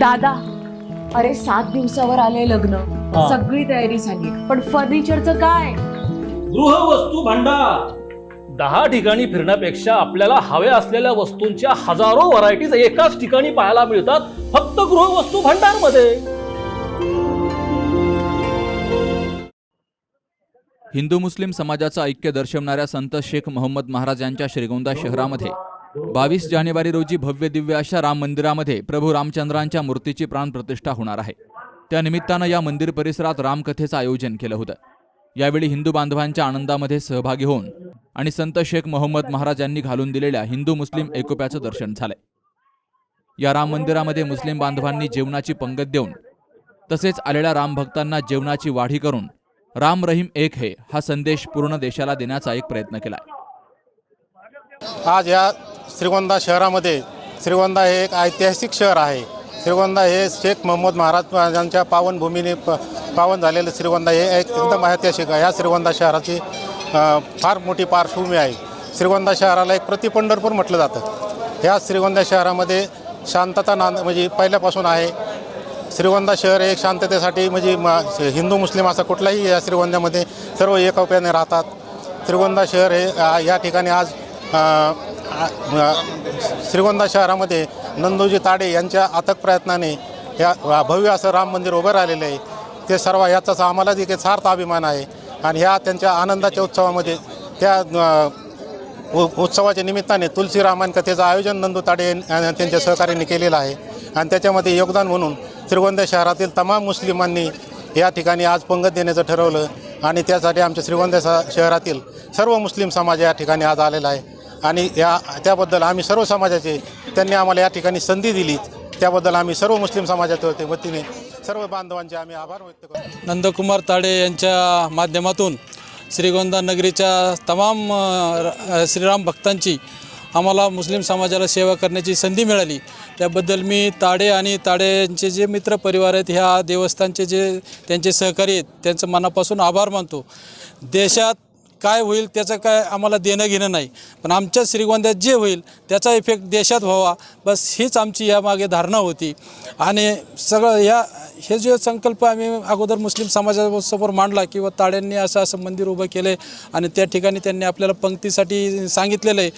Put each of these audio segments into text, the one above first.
दादा अरे सात दिवसावर आले लग्न. हा. सगळी तयारी झाली. पण फर्निचरचं काय? गृहवस्तू भांडार. दहा ठिकाणी फिरण्यापेक्षा आपल्याला हव्या असलेल्या वस्तूंच्या हजारो व्हरायटीज एकाच ठिकाणी पाहायला मिळतात फक्त गृहवस्तू भांडारमध्ये हिंदू मुस्लिम समाजाचं ऐक्य दर्शवणाऱ्या संत शेख मोहम्मद महाराज यांच्या श्रीगोंदा शहरामध्ये बावीस जानेवारी रोजी भव्य दिव्य अशा राम मंदिरामध्ये प्रभू रामचंद्रांच्या मूर्तीची प्राणप्रतिष्ठा होणार आहे. त्या निमित्तानं या मंदिर परिसरात रामकथेचं आयोजन केलं होतं. यावेळी हिंदू बांधवांच्या आनंदामध्ये सहभागी होऊन आणि संत शेख मोहम्मद महाराज यांनी घालून दिलेल्या हिंदू मुस्लिम एकोप्याचं दर्शन झालंय. या राम मंदिरामध्ये मुस्लिम बांधवांनी जेवणाची पंगत देऊन तसेच आलेल्या रामभक्तांना जेवणाची वाढी करून राम रहीम एक हे हा संदेश पूर्ण देशाला देण्याचा एक प्रयत्न केलाय. आज या श्रीगोंदा शहरामध्ये श्रीगोंदा हे एक ऐतिहासिक शहर आहे. श्रीगोंदा हे शेख मोहम्मद महाराज महाराजांच्या पावनभूमीने प पावन झालेलं श्रीगोंदा हे एक एकदम ऐतिहासिक आहे. ह्या श्रीगोंदा शहराची फार मोठी पार्श्वभूमी आहे. श्रीगोंदा शहराला एक प्रतिपंढरपूर म्हटलं जातं. ह्या श्रीगोंदा शहरामध्ये शांतता नांद म्हणजे पहिल्यापासून आहे. श्रीगोंदा शहर हे एक शांततेसाठी म्हणजे म हिंदू मुस्लिम असा कुठलाही या श्रीगोंद्यामध्ये सर्व एकोप्याने राहतात. श्रीगोंदा शहर हे या ठिकाणी आज श्रीगोंदा शहरामध्ये नंदोजी ताडे यांच्या अथक प्रयत्नाने या भव्य असं राम मंदिर उभं राहिलेलं आहे. ते सर्व याचाच आम्हाला देखील सार्थ अभिमान आहे. आणि ह्या त्यांच्या आनंदाच्या उत्सवामध्ये त्या उ उत्सवाच्या निमित्ताने तुलसी रामायण कथेचं आयोजन नंदू ताडे त्यांच्या सहकार्याने केलेलं आहे. आणि त्याच्यामध्ये योगदान म्हणून श्रीगोंदा शहरातील तमाम मुस्लिमांनी या ठिकाणी आज पंगत देण्याचं ठरवलं. आणि त्यासाठी आमच्या श्रीगोंदा शहरातील सर्व मुस्लिम समाज या ठिकाणी आज आलेला आहे. आणि या त्याबद्दल आम्ही सर्व समाजाचे त्यांनी आम्हाला या ठिकाणी संधी दिली. त्याबद्दल आम्ही सर्व मुस्लिम समाजाच्या वतीने सर्व बांधवांचे आम्ही आभार व्यक्त करतो. नंदकुमार ताडे यांच्या माध्यमातून श्रीगोंदा नगरीच्या तमाम र- श्रीराम भक्तांची आम्हाला मुस्लिम समाजाला सेवा करण्याची संधी मिळाली. त्याबद्दल मी ताडे आणि ताडेंचे जे मित्र परिवार आहेत ह्या देवस्थानचे जे त्यांचे सहकारी आहेत त्यांचं मनापासून आभार मानतो. देशात काय होईल त्याचं काय आम्हाला देणं घेणं नाही. पण आमच्या श्रीगोंद्यात जे होईल त्याचा इफेक्ट देशात व्हावा. बस हीच आमची यामागे धारणा होती. आणि सगळं या हे जे संकल्प आम्ही अगोदर मुस्लिम समाजासमोर मांडला किंवा ताड्यांनी असं असं मंदिर उभं केलं आहे आणि त्या ठिकाणी त्यांनी आपल्याला पंक्तीसाठी सांगितलेलं आहे.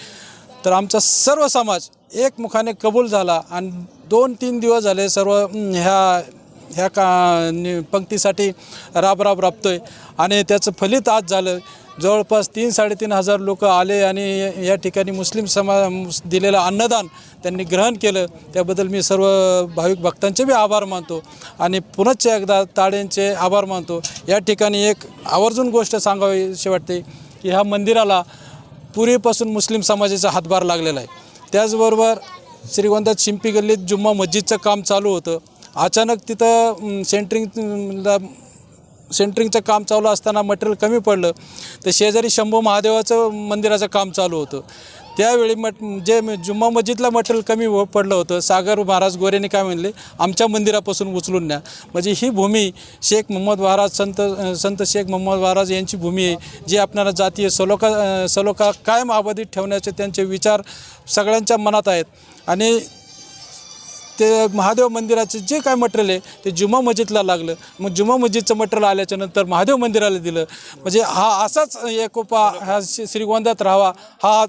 तर आमचा सर्व समाज एकमुखाने कबूल झाला आणि दोन तीन दिवस झाले सर्व ह्या ह्या का नि- पंक्तीसाठी राब राब आहे आणि त्याचं फलित आज झालं. जवळपास तीन साडेतीन हजार लोक आले आणि या ठिकाणी मुस्लिम समा दिलेलं अन्नदान त्यांनी ग्रहण केलं. त्याबद्दल मी सर्व भाविक भक्तांचे बी आभार मानतो. आणि पुनश्च एकदा ताड्यांचे आभार मानतो. या ठिकाणी एक आवर्जून गोष्ट सांगावीशी वाटते की ह्या मंदिराला पूर्वीपासून मुस्लिम समाजाचा हातभार लागलेला आहे. त्याचबरोबर श्रीगोंदात शिंपी गल्लीत जुम्मा मस्जिदचं काम चालू होतं. अचानक तिथं सेंटरिंगला सेंटरिंगचं काम चालू असताना मटेरियल कमी पडलं. तर शेजारी शंभू महादेवाचं मंदिराचं काम चालू होतं. त्यावेळी मट जे जुम्मा मस्जिदला मटेरियल कमी पडलं होतं सागर महाराज गोरेने काय म्हणले आमच्या मंदिरापासून उचलून न्या. म्हणजे ही भूमी शेख मोहम्मद महाराज संत संत शेख मोहम्मद महाराज यांची भूमी आहे जी आपल्याला जातीय सलोखा सलोका सलोखा कायम अबाधित ठेवण्याचे त्यांचे विचार सगळ्यांच्या मनात आहेत. आणि ते महादेव मंदिराचं जे काय मटेरियल आहे ते जुमा मस्जिदला लागलं. मग जुमा मस्जिदचं मटेरियल आल्याच्यानंतर महादेव मंदिराला दिलं. म्हणजे हा असाच एकोपा हा श्री- श्रीगोंद्यात राहावा हा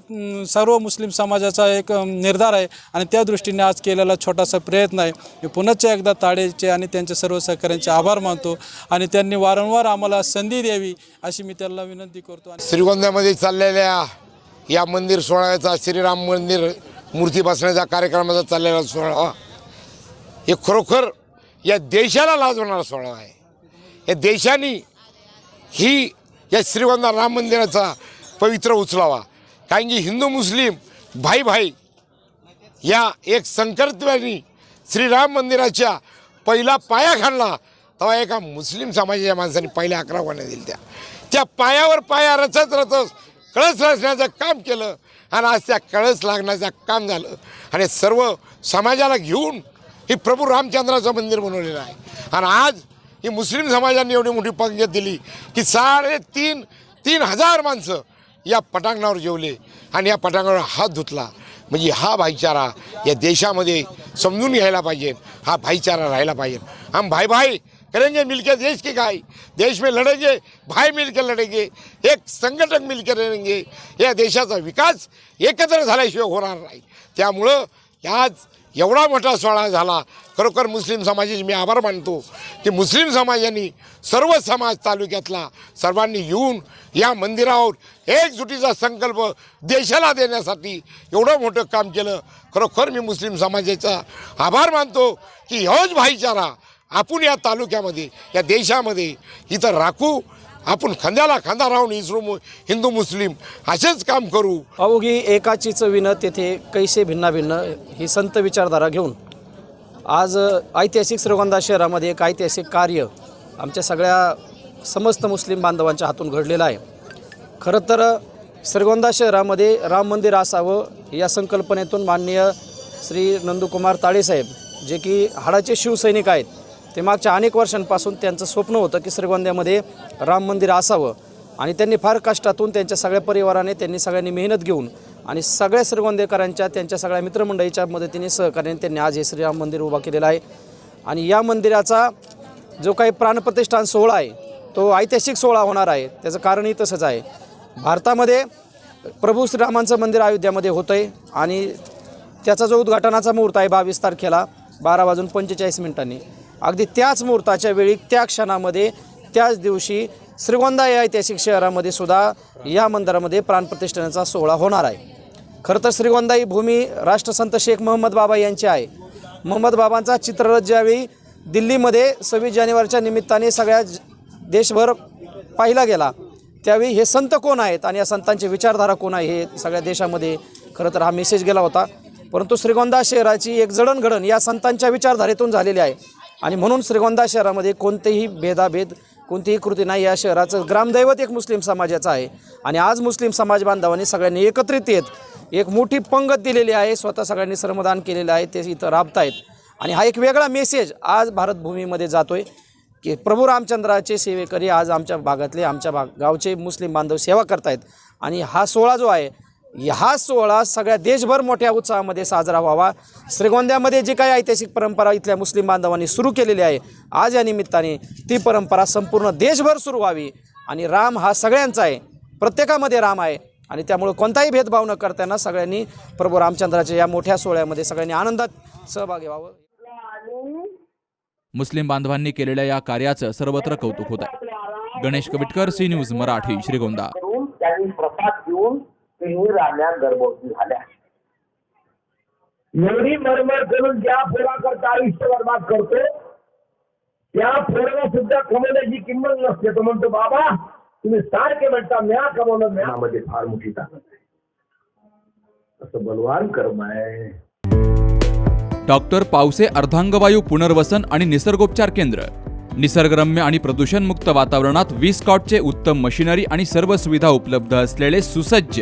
सर्व मुस्लिम समाजाचा एक निर्धार आहे. आणि त्या दृष्टीने आज केलेला छोटासा प्रयत्न आहे. मी पुनश्च एकदा ताडेचे आणि त्यांच्या सर्व सहकाऱ्यांचे आभार मानतो. आणि त्यांनी वारंवार आम्हाला संधी द्यावी अशी मी त्यांना विनंती करतो. श्रीगोंद्यामध्ये चाललेल्या या मंदिर सोहळ्याचा श्रीराम मंदिर मूर्ती बसण्याचा कार्यक्रमाचा चाललेला सोहळा. हे खरोखर या देशाला लाजवणारा सोहळा आहे. या देशाने ही या श्रीगोंदा राम मंदिराचा पवित्र उचलावा. कारण की हिंदू मुस्लिम भाई भाई या एक संकल्पने श्रीराम मंदिराच्या पहिला पाया खाणला तेव्हा एका मुस्लिम समाजाच्या माणसाने पहिल्या अकरा वाण्या दिल्या त्या. त्या पायावर पाया रचत रचत कळस रचण्याचं काम केलं आणि आज त्या कळस लागण्याचं काम झालं. आणि सर्व समाजाला घेऊन हे प्रभू रामचंद्राचं मंदिर बनवलेलं आहे. आणि आज ही मुस्लिम समाजाने एवढी मोठी पंगत दिली की साडेतीन तीन हजार माणसं या पटांगणावर जेवले आणि या पटांगणावर हात धुतला. म्हणजे हा भाईचारा या देशामध्ये समजून घ्यायला पाहिजे. हा भाईचारा राहायला पाहिजे. हम भाई भाई करेंगे मिलकर देश की काय देश में लढेंगे भाई मिलकर लढेंगे एक संघटन मिलकर लढेंगे या देशाचा विकास एकत्र झाल्याशिवाय होणार नाही. त्यामुळं आज एवढा मोठा सोहळा झाला. खरोखर मुस्लिम समाजाचे मी आभार मानतो. की मुस्लिम समाजाने सर्व समाज तालुक्यातला सर्वांनी येऊन या मंदिरावर एकजुटीचा संकल्प देशाला देण्यासाठी एवढं मोठं काम केलं. खरोखर मी मुस्लिम समाजाचा आभार मानतो की ह्योच भाईचारा आपण या तालुक्यामध्ये या देशामध्ये इथं राखू आपण खांद्याला खांदा राहून इसरो हिंदू मुस्लिम असेच काम करू. अवघी एकाची चवीनं तेथे कैसे भिन्ना भिन्न ही संत विचारधारा घेऊन. आज ऐतिहासिक श्रीगोंदा शहरामध्ये एक ऐतिहासिक कार्य आमच्या सगळ्या समस्त मुस्लिम बांधवांच्या हातून घडलेलं आहे. खरं तर श्रीगोंदा शहरामध्ये राम मंदिर असावं या संकल्पनेतून माननीय श्री नंदुकुमार ताळेसाहेब जे की हाडाचे शिवसैनिक आहेत ते मागच्या अनेक वर्षांपासून त्यांचं स्वप्न होतं की श्रीगोंद्यामध्ये राम मंदिर असावं. आणि त्यांनी फार कष्टातून त्यांच्या सगळ्या परिवाराने त्यांनी सगळ्यांनी मेहनत घेऊन आणि सगळ्या श्रीगोंदेकरांच्या त्यांच्या सगळ्या मित्रमंडळीच्या मदतीने सहकार्याने त्यांनी आज हे श्रीराम मंदिर उभा केलेलं आहे. आणि या मंदिराचा जो काही प्राणप्रतिष्ठान सोहळा आहे तो ऐतिहासिक सोहळा होणार आहे. त्याचं कारणही तसंच आहे. भारतामध्ये प्रभू श्रीरामांचं मंदिर अयोध्यामध्ये होतं आहे आणि त्याचा जो उद्घाटनाचा मुहूर्त आहे बावीस तारखेला बारा वाजून पंचेचाळीस मिनिटांनी. अगदी त्याच मुहूर्ताच्या वेळी त्या क्षणामध्ये त्याच दिवशी श्रीगोंदा या ऐतिहासिक शहरामध्ये सुद्धा या मंदिरामध्ये प्राणप्रतिष्ठानाचा सोहळा होणार आहे. खरं तर श्रीगोंदा ही भूमी राष्ट्रसंत शेख मोहम्मद बाबा यांची आहे. मोहम्मद बाबांचा चित्ररथ ज्यावेळी दिल्लीमध्ये सव्वीस जानेवारीच्या निमित्ताने सगळ्या देशभर पाहिला गेला त्यावेळी हे संत कोण आहेत आणि या संतांची विचारधारा कोण आहे हे सगळ्या देशामध्ये खरं तर हा मेसेज गेला होता. परंतु श्रीगोंदा शहराची एक जडणघडण या संतांच्या विचारधारेतून झालेली आहे. आणि म्हणून श्रीगोंदा शहरामध्ये कोणतेही भेदाभेद कोणतीही कृती नाही या शहराचं ग्रामदैवत एक मुस्लिम समाजाचं आहे. आणि आज मुस्लिम समाज बांधवांनी सगळ्यांनी एकत्रित येत एक मोठी पंगत दिलेली आहे स्वतः सगळ्यांनी श्रमदान केलेलं आहे ते इथं राबतायत. आणि हा एक वेगळा मेसेज आज भारतभूमीमध्ये जातोय की प्रभू रामचंद्राचे सेवेकरी आज आमच्या भागातले आमच्या भाग गावचे मुस्लिम बांधव सेवा करतायत. आणि हा सोहळा जो आहे हा सोहळा सगळ्या देशभर मोठ्या उत्साहामध्ये साजरा व्हावा. श्रीगोंद्यामध्ये जी काही ऐतिहासिक परंपरा इथल्या मुस्लिम बांधवांनी सुरू केलेली आहे आज या निमित्ताने ती परंपरा संपूर्ण देशभर सुरू व्हावी आणि राम हा सगळ्यांचा आहे. प्रत्येकामध्ये राम आहे आणि त्यामुळं कोणताही भेदभाव न करताना सगळ्यांनी प्रभू रामचंद्राच्या या मोठ्या सोहळ्यामध्ये सगळ्यांनी आनंदात सहभागी व्हावं. मुस्लिम बांधवांनी केलेल्या या कार्याचं सर्वत्र कौतुक होत आहे. गणेश कविटकर सी न्यूज मराठी श्रीगोंदा करून त्यांनी प्रसाद घेऊन कन्या गर्भवती झाल्या. एवढी मरमर करून ज्या पोराकरता आयुष्य बर्बाद करतो त्या पोराला सुद्धा कमवण्याची किंमत नसते. तो म्हणतो बाबा तुम्ही सारखे म्हणता म्या कमवलं म्यामध्ये फार मोठी ताकद असं बलवान कर्म आहे. डॉक्टर पावसे अर्धांगवायू पुनर्वसन आणि निसर्गोपचार केंद्र. निसर्गरम्य आणि प्रदूषणमुक्त वातावरणात वीस कॉटचे उत्तम मशिनरी आणि सर्व सुविधा उपलब्ध असलेले सुसज्ज.